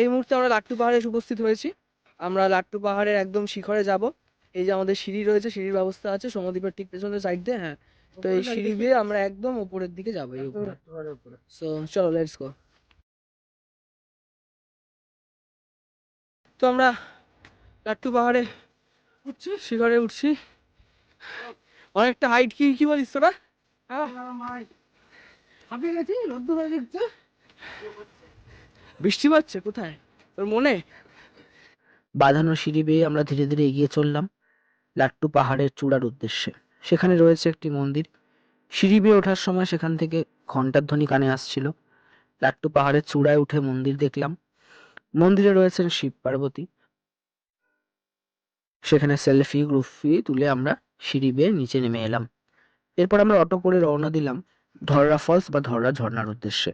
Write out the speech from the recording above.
এই মুহূর্তে আমরা লাট্টু পাহাড়ে এসে উপস্থিত হয়েছি। আমরা লাট্টু পাহাড়ের একদম শিখরে যাব। এই যে আমাদের সিঁড়ি রয়েছে সিঁড়ির ব্যবস্থা আছে সমদ্বীপের ঠিক পেছনের সাইড দিয়ে হ্যাঁ। তো এই সিঁড়ি দিয়ে আমরা একদম উপরের দিকে যাব এই উপরে। সো চলো লেটস গো তো আমরা লাট্টু পাহাড়ে উঠছি শিখরে উঠছি। অনেকটা হাইট কি কি বলিস তোরা? হ্যাঁ। হাঁপিয়ে গেছি রোদ্দুর দেখছে বৃষ্টি পাচ্ছে কোথায়? তোর মনে? বাঁধানো সিঁড়ি বেয়ে আমরা ধীরে ধীরে এগিয়ে চললাম লাট্টু পাহাড়ের চূড়ার উদ্দেশ্যে। সেখানে রয়েছে একটি মন্দির। সিঁড়ি বেয়ে ওঠার সময় সেখান থেকে ঘণ্টার ধ্বনি কানে আসছিল। লাট্টু পাহাড়ের চূড়ায় উঠে মন্দির দেখলাম। মন্দিরে রয়েছেন শিব পার্বতী। সেখানে সেলফি গ্রুপি তুলে আমরা সিঁড়ি বেয়ে নিচে নেমে এলাম। এরপর আমরা অটো করে রওনা দিলাম ধররা ফলস বা ধররা ঝর্ণার উদ্দেশ্যে।